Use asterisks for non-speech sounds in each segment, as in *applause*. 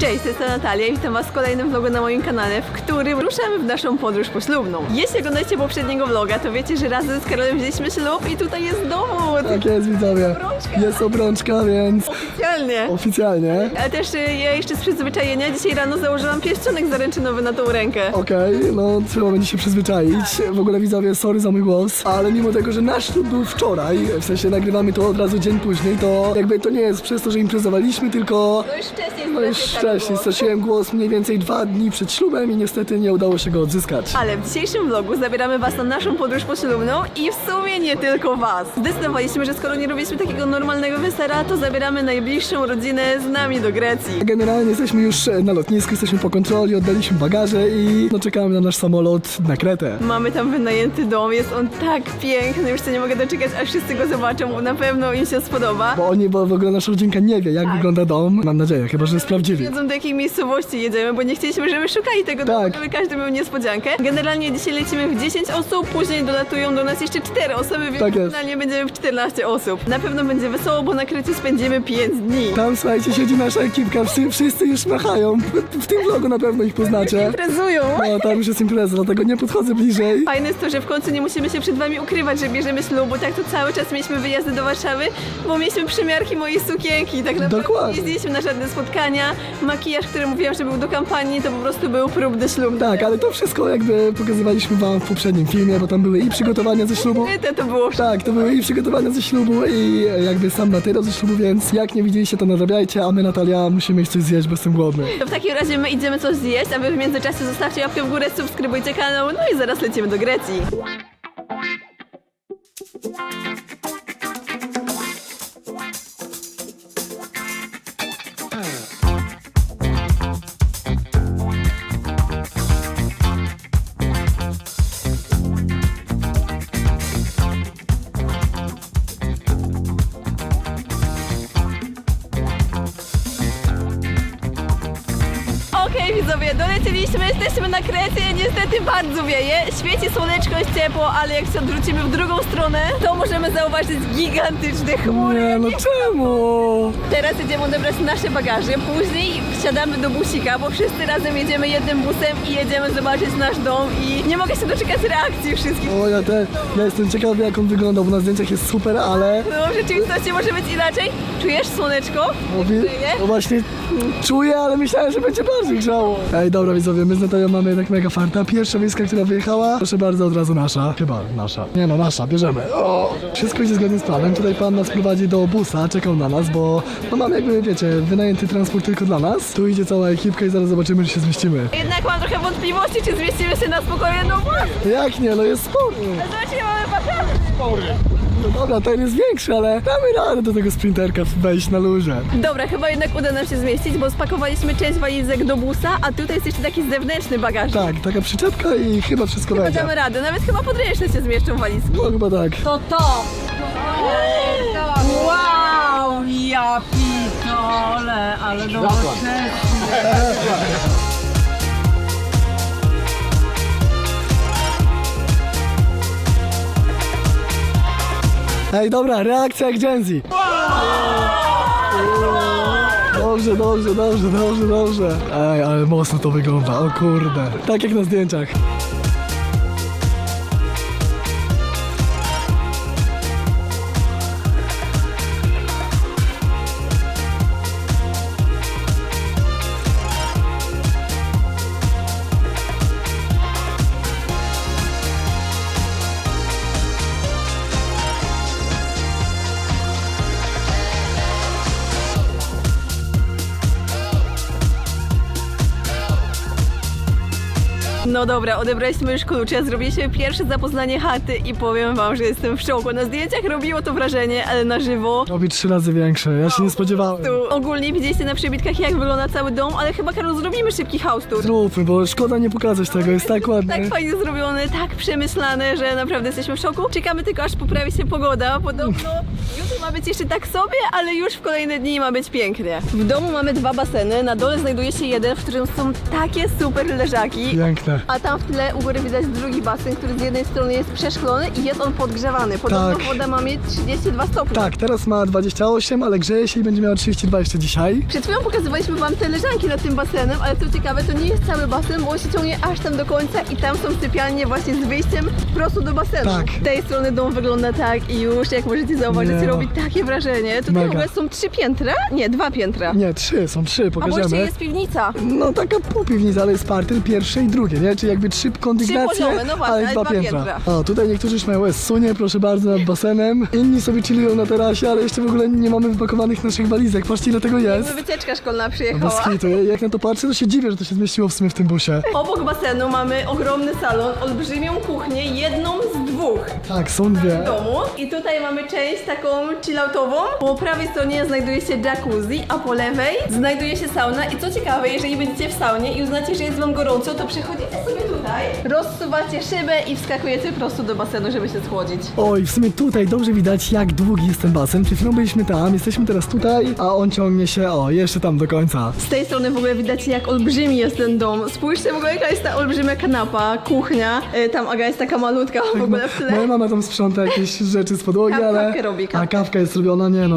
Cześć, to jest Natalia i witam Was w kolejnym vlogu na moim kanale, w którym ruszamy w naszą podróż poślubną. Jeśli oglądacie poprzedniego vloga, to wiecie, że razem z Karolem wzięliśmy ślub i tutaj jest dowód! Tak jest, widzowie. Obrączka. Jest obrączka, więc Oficjalnie! oficjalnie. Ale też y, ja jeszcze z przyzwyczajenia dzisiaj rano założyłam pierścionek zaręczynowy na tą rękę. Okej, no trzeba będzie się przyzwyczaić. W ogóle widzowie, sorry za mój głos, ale mimo tego, że nasz ślub był wczoraj, w sensie nagrywamy to od razu dzień później, to jakby to nie jest przez to, że imprezowaliśmy, tylko No już wcześniej no już wcześniej straciłem głos mniej więcej dwa dni przed ślubem i niestety nie udało się go odzyskać. Ale w dzisiejszym vlogu zabieramy Was na naszą podróż poślubną i w sumie nie tylko Was. Zdecydowaliśmy, że skoro nie robiliśmy takiego normalnego wesela, to zabieramy najbliższą rodzinę z nami do Grecji. Generalnie jesteśmy już na lotnisku, jesteśmy po kontroli, oddaliśmy bagaże i no czekamy na nasz samolot na Kretę. Mamy tam wynajęty dom, jest on tak piękny, już się nie mogę doczekać, aż wszyscy go zobaczą, na pewno im się spodoba. Bo oni, bo w ogóle nasza rodzinka nie wie, jak Tak. wygląda dom. Mam nadzieję, chyba że sprawdzili. Wiedzą do jakiej miejscowości jedziemy, bo nie chcieliśmy, żeby szukali tego domu, Tak. żeby każdy miał niespodziankę. Generalnie dzisiaj lecimy w 10 osób, później dolatują do nas jeszcze 4 osoby, więc Tak jest. finalnie będziemy w 14 osób. Na pewno będzie wesoło, bo na Krecie spędzimy 5 dni. Tam, słuchajcie, siedzi nasza ekipka, wszyscy, wszyscy już machają. W, w tym vlogu na pewno ich poznacie. Imprezują. No, tam już jest impreza, dlatego nie podchodzę bliżej. Fajne jest to, że w końcu nie musimy się przed wami ukrywać, że bierzemy ślub, bo tak to cały czas mieliśmy wyjazdy do Warszawy, bo mieliśmy przymiarki mojej sukienki, tak naprawdę Dokładnie. nie jeździliśmy na żadne spotkania. Makijaż, który mówiłam, że był do kampanii, to po prostu był próbny ślub. Tak, ale to wszystko jakby pokazywaliśmy wam w poprzednim filmie, bo tam były i przygotowania ze ślubu. To, to było Tak, to były i przygotowania ze ślubu i jakby sam materiał ze ślubu, więc jak nie widzieliście, to nadrabiajcie, a my, Natalia, musimy iść coś zjeść, bo jestem głodny. To w takim razie my idziemy coś zjeść, a wy w międzyczasie zostawcie łapkę w górę, subskrybujcie kanał, no i zaraz lecimy do Grecji. Doleciliśmy, jesteśmy na Krecie, niestety bardzo wieje, świeci słoneczko, jest ciepło, ale jak się odwrócimy w drugą stronę, to możemy zauważyć gigantyczne chmury. Nie, no czemu? Teraz jedziemy odebrać nasze bagaże, później wsiadamy do busika, bo wszyscy razem jedziemy jednym busem i jedziemy zobaczyć nasz dom i nie mogę się doczekać reakcji wszystkich. O, ja, te, ja jestem ciekawy, jak on wygląda, bo na zdjęciach jest super, ale... No w rzeczywistości może być inaczej. Czujesz słoneczko? Wi- Grzeje? no właśnie czuję, ale myślałem, że będzie bardziej grzało. Ej, dobra widzowie, my z Natalią mamy tak mega farta. Pierwsza wieska, która wyjechała, proszę bardzo, od razu nasza. Chyba nasza. Nie no, nasza, bierzemy. O! Wszystko idzie zgodnie z planem. Tutaj pan nas prowadzi do busa, czekał na nas, bo no mamy jakby, wiecie, wynajęty transport tylko dla nas. Tu idzie cała ekipka i zaraz zobaczymy, czy się zmieścimy. Jednak mam trochę wątpliwości, czy zmieścimy się na spokojnie, bo Jak nie, no jest spory. zobaczcie, mamy bagaże. No dobra, ten jest większy, ale damy radę do tego sprinterka wejść na luzie. Dobra, chyba jednak uda nam się zmieścić, bo spakowaliśmy część walizek do busa, a tutaj jest jeszcze taki zewnętrzny bagaż. Tak, taka przyczepka i chyba wszystko Chyba będzie. damy radę, nawet chyba podręczne się zmieszczą walizki. No chyba tak. To to! Wow, ja pitole, ale nowoczesne. Ej, dobra, reakcja jak Gen Z. Dobrze, dobrze, dobrze, dobrze, dobrze. Ej, ale mocno to wygląda, o kurde. Tak jak na zdjęciach. No dobra, odebraliśmy już klucze, zrobiliśmy pierwsze zapoznanie chaty i powiem wam, że jestem w szoku. Na zdjęciach robiło to wrażenie, ale na żywo Robi trzy razy większe, ja się nie spodziewałem. tu ogólnie widzieliście na przebitkach jak wygląda cały dom, ale chyba Karol zrobimy szybki house tour. Zróbmy, bo szkoda nie pokazać tego, jest tak ładnie. Tak fajnie zrobione, tak przemyślane, że naprawdę jesteśmy w szoku. Czekamy tylko aż poprawi się pogoda. Podobno jutro ma być jeszcze tak sobie, ale już w kolejne dni ma być pięknie. W domu mamy dwa baseny, na dole znajduje się jeden, w którym są takie super leżaki. Piękne. A tam w tle u góry widać drugi basen, który z jednej strony jest przeszklony i jest on podgrzewany. Podobno Tak. woda ma mieć 32 stopnie. Tak, teraz ma 28, ale grzeje się i będzie miała 32 jeszcze dzisiaj. Przed chwilą pokazywaliśmy wam te leżanki nad tym basenem, ale co ciekawe, to nie jest cały basen, bo on się ciągnie aż tam do końca i tam są sypialnie właśnie z wyjściem prosto do basenu. Tak. Z tej strony dom wygląda tak i już, jak możecie zauważyć, Nie. robi takie wrażenie. Tutaj Mega. w ogóle są trzy piętra? Nie, dwa piętra. Nie, trzy, są trzy, A bo jeszcze pokażemy. jest piwnica. No taka półpiwnica, ale jest parter pierwsze i drugie, nie? Czyli jakby trzy kondygnacje, poziomy, no właśnie, ale dwa piętra. O, tutaj niektórzy już mają sunie, proszę bardzo, nad basenem. Inni sobie chillują na terasie, ale jeszcze w ogóle nie mamy wypakowanych naszych walizek. Patrzcie ile tego jest. Jakby wycieczka szkolna No bez przyjechała. hitu. Jak na to patrzę, to się dziwię, że to się zmieściło w sumie w tym busie. Obok basenu mamy ogromny salon, olbrzymią kuchnię, jedną z dwóch Tak, są dwie. w domu. I tutaj mamy część taką chilloutową. Po prawej stronie znajduje się jacuzzi, a po lewej znajduje się sauna. I co ciekawe, jeżeli będziecie w saunie i uznacie, że jest wam gorąco, to przechodzicie sobie tutaj, rozsuwacie szybę i wskakujecie prosto do basenu, żeby się schłodzić. Oj, w sumie tutaj dobrze widać, jak długi jest ten basen. Przed chwilą byliśmy tam, jesteśmy teraz tutaj, a on ciągnie się, o, jeszcze tam do końca. Z tej strony w ogóle widać jak olbrzymi jest ten dom. Spójrzcie w ogóle jaka jest ta olbrzymia kanapa, kuchnia. Y, Tam Aga jest taka malutka w ogóle w tle. Moja mama tam sprząta jakieś rzeczy z podłogi, Kaw- ale... kawkę robi, A kawkę. kawka jest robiona, nie no,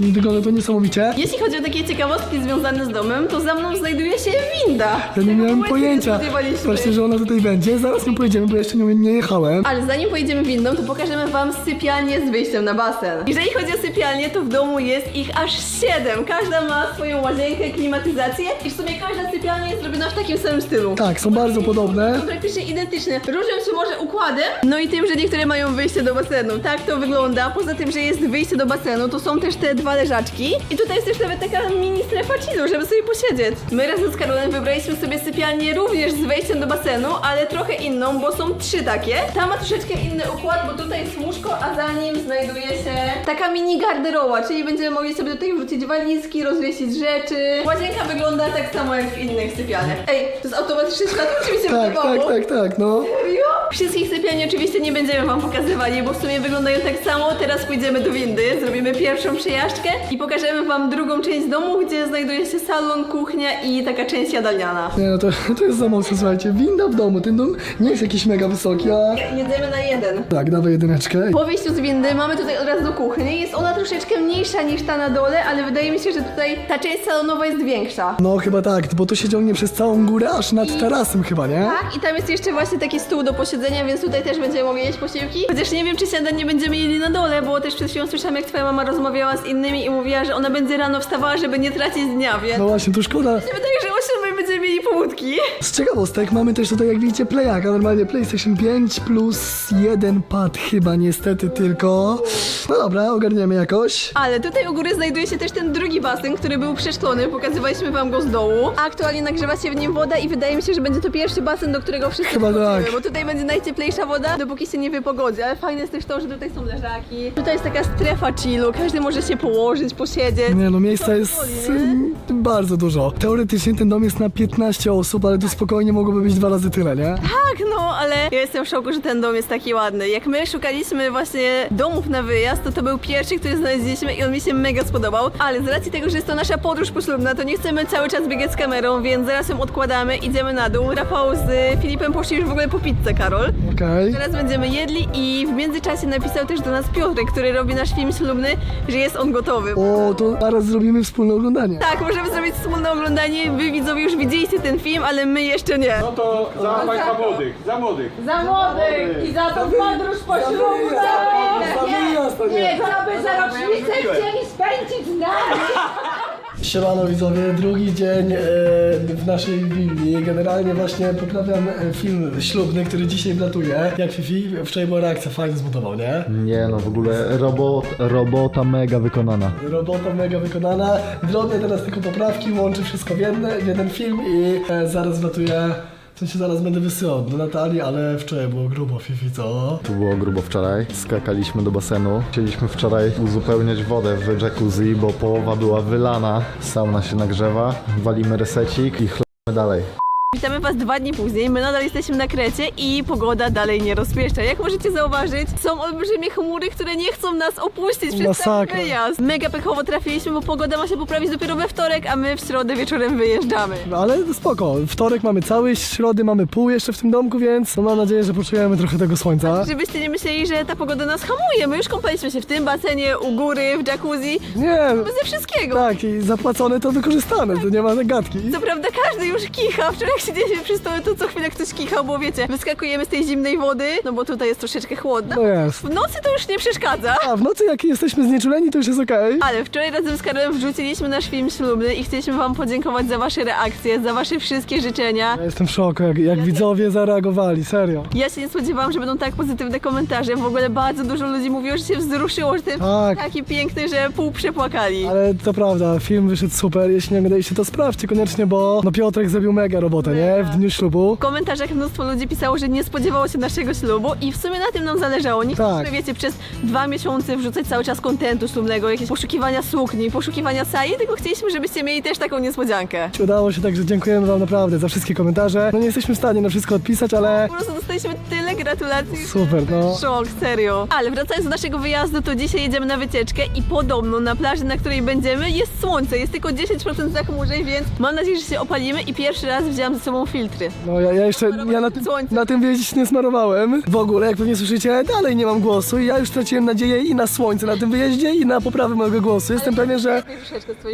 wygląda to niesamowicie. Jeśli chodzi o takie ciekawostki związane z domem, to za mną znajduje się winda. Ja nie Tego miałem pojęcia. Spodziewaliśmy. Właśnie, że ona tutaj będzie. Zaraz nią pojedziemy, bo jeszcze nią nie jechałem. Ale zanim pojedziemy windą, to pokażemy wam sypialnię z wyjściem na basen. Jeżeli chodzi o sypialnię, to w domu jest ich aż 7. Każda ma swoją łazienkę, klimatyzację i w sumie każda sypialnia jest zrobiona w takim samym stylu. Tak, są bardzo podobne. Są praktycznie identyczne. Różnią się może układem, no i tym, że niektóre mają wyjście do basenu. Tak to wygląda. Poza tym, że jest wyjście do basenu, to są też te dwa leżaczki. I tutaj jest też nawet taka mini strefa chillu, żeby sobie posiedzieć. My razem z Karolem wybraliśmy sobie sypialnię również z wejściem do basenu, ale trochę inną, bo są trzy takie. Ta ma troszeczkę inny układ, bo tutaj jest łóżko, a za nim znajduje się taka mini garderoba, czyli będziemy mogli sobie tutaj wrzucić walizki, rozwiesić rzeczy. Łazienka wygląda tak samo jak w innych sypialniach. Ej, to jest automatyczne światło, czy mi się Tak, tak, tak, tak, no. Serio? Wszystkich sypialni oczywiście nie będziemy wam pokazywali, bo w sumie wyglądają tak samo. Teraz pójdziemy do windy, zrobimy pierwszą przejażdżkę i pokażemy wam drugą część domu, gdzie znajduje się salon, kuchnia i taka część jadalniana. Nie no, to, *laughs* to jest za mocno, słuchajcie. Winda w domu, ten dom nie jest jakiś mega wysoki, a... Jedziemy na jeden. Tak, dawaj jedyneczkę. Po wyjściu z windy mamy tutaj od razu kuchnię. Jest ona troszeczkę mniejsza niż ta na dole, ale wydaje mi się, że tutaj ta część salonowa jest większa. No chyba tak, bo to się ciągnie przez całą górę, aż nad tarasem chyba, nie? Tak, i tam jest jeszcze właśnie taki stół do posiedzenia, więc tutaj też będziemy mogli jeść posiłki. Chociaż nie wiem, czy śniadań nie będziemy jedli na dole, bo też przed chwilą słyszałam, jak twoja mama rozmawiała z innymi i mówiła, że ona będzie rano wstawała, żeby nie tracić dnia, więc... No właśnie, to szkoda. Mi się wydaje, że o 7 będziemy mieli pobudki. Z ciekawostek mamy też tutaj, jak widzicie, playaka. Normalnie PlayStation 5 plus jeden pad chyba niestety tylko. No dobra, ogarniemy jakoś. Ale tutaj u góry znajduje się też ten drugi basen, który był przeszklony, pokazywaliśmy wam go z dołu. Aktualnie nagrzewa się w nim woda i wydaje mi się, że będzie to pierwszy basen, do którego wszyscy Chyba wchodzimy, tak. bo tutaj będzie najcieplejsza woda, dopóki się nie wypogodzi. Ale fajne jest też to, że tutaj są leżaki. Tutaj jest taka strefa chillu, każdy może się położyć, posiedzieć. Nie no, miejsca jest ym, bardzo dużo. Teoretycznie ten dom jest na 15 osób, ale to spokojnie mogłoby być dwa razy tyle, nie? Tak, no, ale ja jestem w szoku, że ten dom jest taki ładny. Jak my szukaliśmy właśnie domów na wyjazd, to to był pierwszy, który znaleźliśmy i on mi się mega spodobał. Ale z racji tego, że jest to nasza podróż poślubna, to nie chcemy cały czas biegać z kamerą, więc zaraz ją odkładamy, idziemy na dół. Rafał z Filipem poszli już w ogóle po pizzę, Karol. Okej. Teraz będziemy jedli i w międzyczasie napisał też do nas Piotrek, który robi nasz film ślubny, że jest on gotowy. O, to zaraz zrobimy wspólne oglądanie. Tak, możemy zrobić wspólne oglądanie. Wy widzowie już widzieliście ten film, ale my jeszcze nie. No to za Państwa młodych, za młodych. Za młodych i za tą podróż poślubną! Za wyjazd, to nie. Nie, co by za rocznicę chcieli spędzić z nami! Siemano widzowie, drugi dzień e, w naszej willi. Generalnie właśnie poprawiam e, film ślubny, który dzisiaj wlatuje. Jak Fifi, wczoraj była reakcja, fajnie zbudował, nie? Nie no, w ogóle robot, robota mega wykonana. Robota mega wykonana. Drobne teraz tylko poprawki, łączy wszystko w, jedne, w jeden film i e, zaraz wlatuje. W sensie zaraz będę wysyłał do Natalii, ale wczoraj było grubo Fifi, co? Tu było grubo wczoraj, skakaliśmy do basenu. Chcieliśmy wczoraj uzupełniać wodę w jacuzzi, bo połowa była wylana. Sauna się nagrzewa, walimy resecik i chlemy dalej. Witamy Was dwa dni później, my nadal jesteśmy na Krecie i pogoda dalej nie rozpieszcza. Jak możecie zauważyć, są olbrzymie chmury, które nie chcą nas opuścić przez cały Masakra. wyjazd. Mega pechowo trafiliśmy, bo pogoda ma się poprawić dopiero we wtorek, a my w środę wieczorem wyjeżdżamy. No, ale spoko, wtorek mamy cały, środy mamy pół jeszcze w tym domku, więc no, mam nadzieję, że poczujemy trochę tego słońca. Żebyście nie myśleli, że ta pogoda nas hamuje. My już kąpaliśmy się w tym basenie, u góry, w jacuzzi, Nie, ze wszystkiego. tak, i zapłacone to wykorzystane, to nie ma gadki. Co prawda każdy już kicha. Wczoraj siedzieliśmy przy stole, to co chwilę ktoś kichał, bo wiecie, wyskakujemy z tej zimnej wody, no bo tutaj jest troszeczkę chłodno. No jest. W nocy to już nie przeszkadza. A w nocy jak jesteśmy znieczuleni, to już jest okej. Ale wczoraj razem z Karolem wrzuciliśmy nasz film ślubny i chcieliśmy wam podziękować za wasze reakcje, za wasze wszystkie życzenia. Ja jestem w szoku, jak, jak widzowie zareagowali, serio. Ja się nie spodziewałam, że będą tak pozytywne komentarze. W ogóle bardzo dużo ludzi mówiło, że się wzruszyło, że ten Tak. taki piękny, że pół przepłakali. Ale to prawda, film wyszedł super, jeśli nie oglądaliście to sprawdźcie koniecznie, bo no Piotrek zrobił mega robotę, nie? W dniu ślubu. W komentarzach mnóstwo ludzi pisało, że nie spodziewało się naszego ślubu i w sumie na tym nam zależało. Nie Tak. wiecie, przez dwa miesiące wrzucać cały czas kontentu ślubnego, jakieś poszukiwania sukni, poszukiwania sali, tylko chcieliśmy, żebyście mieli też taką niespodziankę. Udało się, także dziękujemy wam naprawdę za wszystkie komentarze. No nie jesteśmy w stanie na wszystko odpisać, ale Po prostu dostaliśmy tyle gratulacji. super, no. Szok, serio. Ale wracając do naszego wyjazdu, to dzisiaj jedziemy na wycieczkę i podobno na plaży, na której będziemy, jest słońce. Jest tylko 10% zachmurzeń, więc mam nadzieję, że się opalimy i pierwszy raz wzięłam ze sobą filtry. No ja, ja jeszcze, ja na tym, Słońce. na tym wyjeździe się nie smarowałem. W ogóle, jak pewnie słyszycie, dalej nie mam głosu i ja już straciłem nadzieję i na słońce na tym wyjeździe i na poprawę mojego głosu. Jestem pewien, że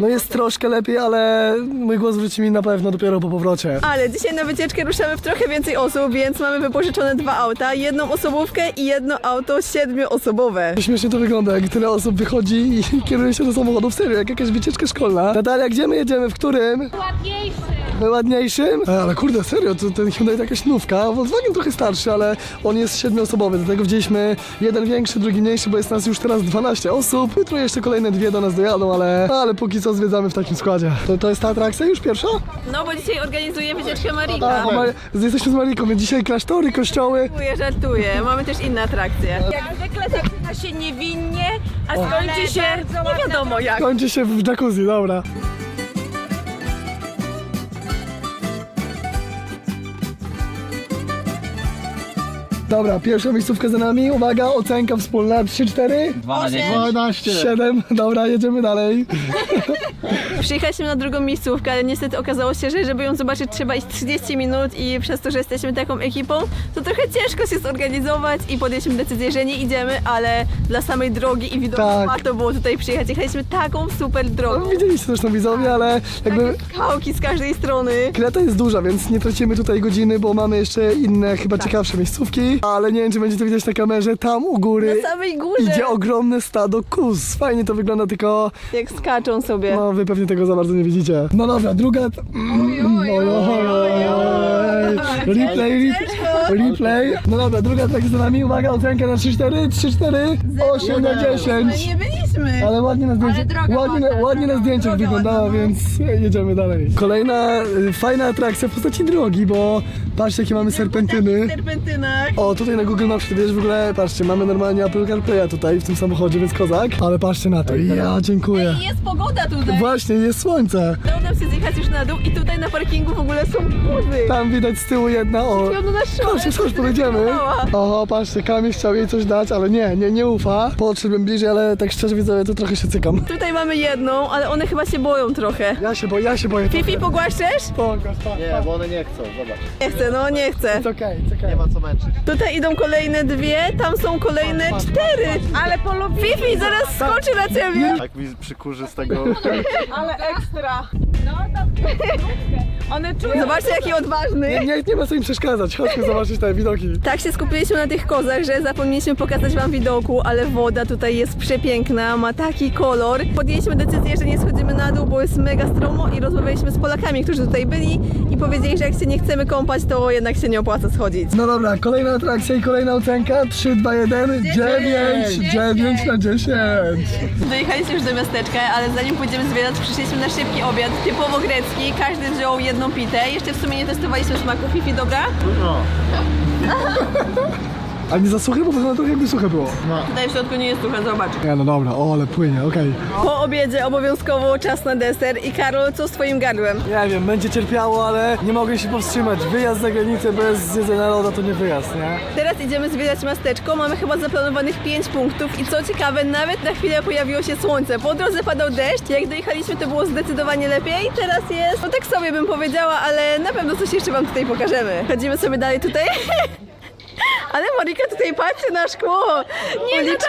no jest troszkę lepiej, ale mój głos wróci mi na pewno dopiero po powrocie. Ale dzisiaj na wycieczkę ruszamy w trochę więcej osób, więc mamy wypożyczone dwa auta, jedną osobówkę i jedno auto siedmioosobowe. Śmiesznie to wygląda, jak tyle osób wychodzi i kieruje się do samochodów. Serio, jak jakaś wycieczka szkolna. Natalia, gdzie my jedziemy? W którym? Ładniejszy. Najładniejszym? E, ale kurde, serio, to, ten Hyundai to jakaś nówka. Volkswagen trochę starszy, ale on jest siedmioosobowy, dlatego wzięliśmy jeden większy, drugi mniejszy, bo jest nas już teraz 12 osób. Jutro jeszcze kolejne dwie do nas dojadą, ale, ale póki co zwiedzamy w takim składzie. To, to jest ta atrakcja już pierwsza? No bo dzisiaj organizuję wycieczkę Marika. A, ma, jesteśmy z Mariką, więc dzisiaj klasztory, kościoły. Żartuję, żartuję. Mamy też inne atrakcje. Jak zwykle zaczyna się niewinnie, a Kończy skończy się nie wiadomo jak. Kończy się w jacuzzi, dobra. Dobra, pierwsza miejscówka za nami. Uwaga, ocenka wspólna 3-4. 12. 7, dobra, jedziemy dalej. *laughs* Przyjechaliśmy na drugą miejscówkę, ale niestety okazało się, że żeby ją zobaczyć trzeba iść 30 minut i przez to, że jesteśmy taką ekipą, to trochę ciężko się zorganizować i podjęliśmy decyzję, że nie idziemy, ale dla samej drogi i widoku Tak. warto było tutaj przyjechać. Jechaliśmy taką super No, drogą. widzieliście zresztą widzowie, ale jakby Takie skałki z każdej strony. Kreta jest duża, więc nie tracimy tutaj godziny, bo mamy jeszcze inne, chyba ciekawsze miejscówki. Ale nie wiem, czy będzie to widać na kamerze. Tam u góry Na samej górze. idzie ogromne stado kus. Fajnie to wygląda, tylko Jak skaczą sobie. no wy pewnie tego za bardzo nie widzicie. No dobra, druga... Mm, oj, oj, oj. Replay, replay, replay. No dobra, druga tak za nami. Uwaga, ocenka na 3-4, 3-4, 8 na 10. nie Ale ładnie na zdjęciach, droga ładnie, ładna, ładnie na zdjęciach wyglądała, więc jedziemy dalej. Kolejna y, fajna atrakcja w postaci drogi, bo patrzcie jakie mamy serpentyny. Serpentynach. O, tutaj na Google Maps, wiesz, w ogóle, patrzcie, mamy normalnie Apple CarPlaya tutaj w tym samochodzie, więc kozak. Ale patrzcie na to, ja dziękuję. I jest pogoda tutaj. Właśnie, jest słońce. Udało nam się zjechać już na dół i tutaj na parkingu w ogóle są budy. Tam widać z tyłu jedna, o. I ona na szorę. Chodź, chodź, powiedziemy. Oho, patrzcie, Kamil chciał jej coś dać, ale nie, nie, nie ufa. Podszedłbym bliżej, ale tak szczerze widzę, to trochę się cykam. Tutaj mamy jedną, ale one chyba się boją trochę. Ja się boję, ja się boję. Fifi, pogłaszczesz? Spoko, spoko. Nie, bo one nie chcą, zobacz. Nie chcę, no nie chcę. It's okej, it's okej. Nie ma co męczyć. Tutaj idą kolejne dwie, tam są kolejne cztery. Ale polubi. Fifi zaraz skoczy na ciebie. Tak mi przykurzy z tego. *laughs* Ale ekstra. No One czują. Zobaczcie jaki odważny. Nie, nie, nie ma co im przeszkadzać, chodźmy zobaczyć te widoki. Tak się skupiliśmy na tych kozach, że zapomnieliśmy pokazać wam widoku, ale woda tutaj jest przepiękna, ma taki kolor. Podjęliśmy decyzję, że nie schodzimy na dół, bo jest mega stromo i rozmawialiśmy z Polakami, którzy tutaj byli i powiedzieli, że jak się nie chcemy kąpać, to jednak się nie opłaca schodzić. No dobra, kolejna atrakcja i kolejna ocenka. 3, 2, 1, 9, 9 na 10. Dojechaliśmy już do miasteczka, ale zanim pójdziemy zwiedzać, przyszliśmy na szybki obiad, typowo grecki. Każdy wziął jedną pitę. Jeszcze w sumie nie testowaliśmy smaku Fifi, dobra? No. *laughs* A nie za suche, bo wygląda trochę jakby suche było. Tutaj w środku nie jest trochę, zobacz. Nie, no dobra, o, ale płynie, okej. Po obiedzie obowiązkowo czas na deser i Karol, co z twoim gardłem? Nie wiem, będzie cierpiało, ale nie mogę się powstrzymać. Wyjazd za granicę bez zjedzenia loda to nie wyjazd, nie? Teraz idziemy zwiedzać miasteczko, mamy chyba zaplanowanych 5 punktów i co ciekawe, nawet na chwilę pojawiło się słońce. Po drodze padał deszcz, jak dojechaliśmy to było zdecydowanie lepiej, teraz jest, no tak sobie bym powiedziała, ale na pewno coś jeszcze wam tutaj pokażemy. Chodzimy sobie dalej tutaj. *laughs* Ale Marika tutaj patrzy na szkło. Nie, uliczka.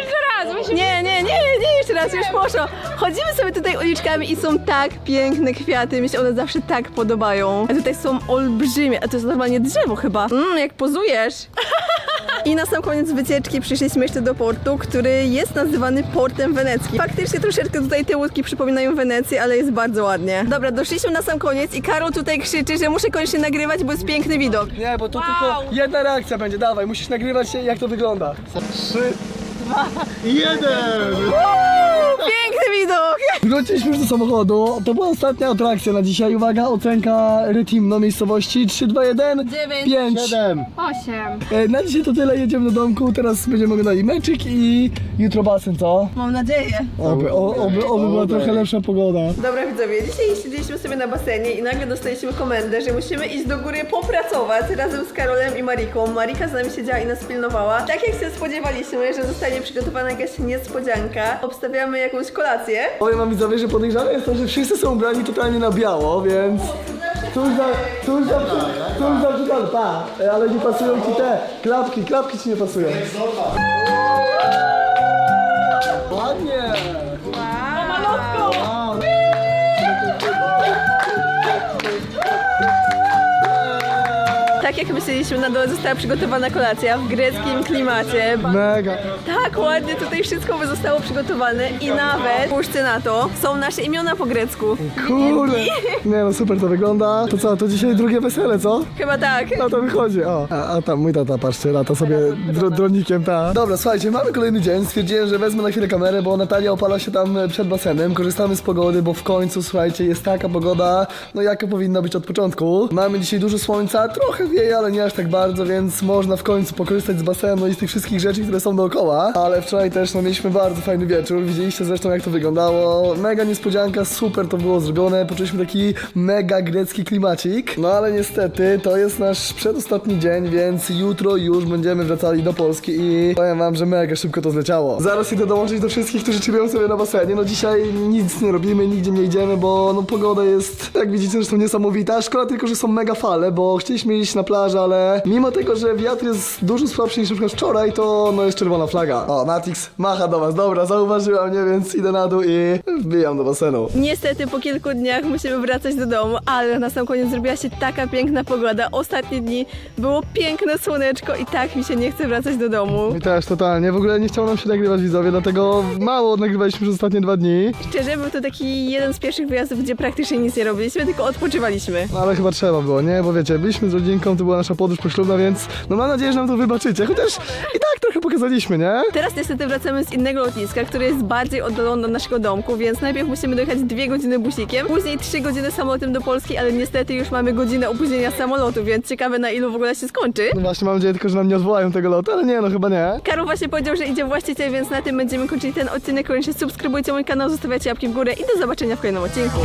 Jeszcze raz, musimy... Nie, nie, nie, nie, jeszcze raz, już poszło. Chodzimy sobie tutaj uliczkami i są tak piękne kwiaty, mi się one zawsze tak podobają. A tutaj są olbrzymie, a to jest normalnie drzewo chyba. Mmm, jak pozujesz. *laughs* I na sam koniec wycieczki przyszliśmy jeszcze do portu, który jest nazywany portem weneckim. Faktycznie troszeczkę tutaj te łódki przypominają Wenecję, ale jest bardzo ładnie. Dobra, doszliśmy na sam koniec i Karol tutaj krzyczy, że muszę koniecznie nagrywać, bo jest piękny widok. Nie, bo to Wow. tylko jedna reakcja będzie, dawaj, musisz nagrywać jak to wygląda. Trzy, Jeden! Piękny widok! Wróciliśmy już do samochodu. To była ostatnia atrakcja na dzisiaj. Uwaga, ocenka Retimno miejscowości. 3, 2, 1, Dziewięć. 5. Siedem! Osiem. Na dzisiaj to tyle, jedziemy do domku. Teraz będziemy oglądali meczyk i jutro basen, co? Mam nadzieję. Oby, o, oby, oby była trochę lepsza pogoda. Dobra widzowie, dzisiaj siedzieliśmy sobie na basenie i nagle dostaliśmy komendę, że musimy iść do góry popracować razem z Karolem i Mariką. Marika z nami siedziała i nas pilnowała. Tak jak się spodziewaliśmy, że zostanie przygotowana jakaś niespodzianka, obstawiamy jakąś kolację. Powiem wam widzowie, że podejrzane jest to, że wszyscy są ubrani totalnie na biało, więc... Tuż za, tuż za, tuż za przykład, pa, ale nie pasują ci te klapki, klapki ci nie pasują. Ładnie! Malutko! Tak jak myśleliśmy, na dole została przygotowana kolacja w greckim klimacie. Mega. Tak ładnie tutaj wszystko by zostało przygotowane i nawet, spójrzcie na to, są nasze imiona po grecku. Kurde. Nie no, super to wygląda. To co, to dzisiaj drugie wesele, co? Chyba tak. No to wychodzi, o. A, a tam mój tata, patrzcie, lata sobie dro, dronikiem, ta. Dobra, słuchajcie, mamy kolejny dzień. Stwierdziłem, że wezmę na chwilę kamerę, bo Natalia opala się tam przed basenem. Korzystamy z pogody, bo w końcu, słuchajcie, jest taka pogoda, no jaka powinna być od początku. Mamy dzisiaj dużo słońca, trochę ale nie aż tak bardzo, więc można w końcu pokorzystać z basenu i z tych wszystkich rzeczy, które są dookoła. Ale wczoraj też, no mieliśmy bardzo fajny wieczór. Widzieliście zresztą, jak to wyglądało. Mega niespodzianka, super to było zrobione. Poczuliśmy taki mega grecki klimacik. No ale niestety to jest nasz przedostatni dzień, więc jutro już będziemy wracali do Polski i powiem wam, że mega szybko to zleciało. Zaraz idę dołączyć do wszystkich, którzy chillują sobie na basenie. No dzisiaj nic nie robimy, nigdzie nie idziemy, bo no pogoda jest, jak widzicie, zresztą niesamowita. Szkoda tylko, że są mega fale, bo chcieliśmy iść na plażę, ale mimo tego, że wiatr jest dużo słabszy niż na przykład wczoraj, to no jest czerwona flaga. O, Natix macha do was, dobra, zauważyła mnie, więc idę na dół i wbijam do basenu. Niestety po kilku dniach musimy wracać do domu, ale na sam koniec zrobiła się taka piękna pogoda. Ostatnie dni było piękne słoneczko i tak mi się nie chce wracać do domu. Mi też, totalnie. W ogóle nie chciało nam się nagrywać widzowie, dlatego mało nagrywaliśmy przez ostatnie dwa dni. Szczerze, był to taki jeden z pierwszych wyjazdów, gdzie praktycznie nic nie robiliśmy, tylko odpoczywaliśmy. No ale chyba trzeba było, nie? Bo wiecie, byliśmy z rodzinką, to była nasza podróż poślubna, więc no mam nadzieję, że nam to wybaczycie. Chociaż i tak trochę pokazaliśmy, nie? Teraz niestety wracamy z innego lotniska, które jest bardziej oddalone od naszego domku, więc najpierw musimy dojechać dwie godziny busikiem, później trzy godziny samolotem do Polski, ale niestety już mamy godzinę opóźnienia samolotu, więc ciekawe na ilu w ogóle się skończy. No właśnie, mam nadzieję tylko, że nam nie odwołają tego lotu, ale nie, no chyba nie. Karol właśnie powiedział, że idzie właściciel, więc na tym będziemy kończyli ten odcinek. Koniecznie subskrybujcie mój kanał, zostawiacie łapki w górę i do zobaczenia w kolejnym odcinku.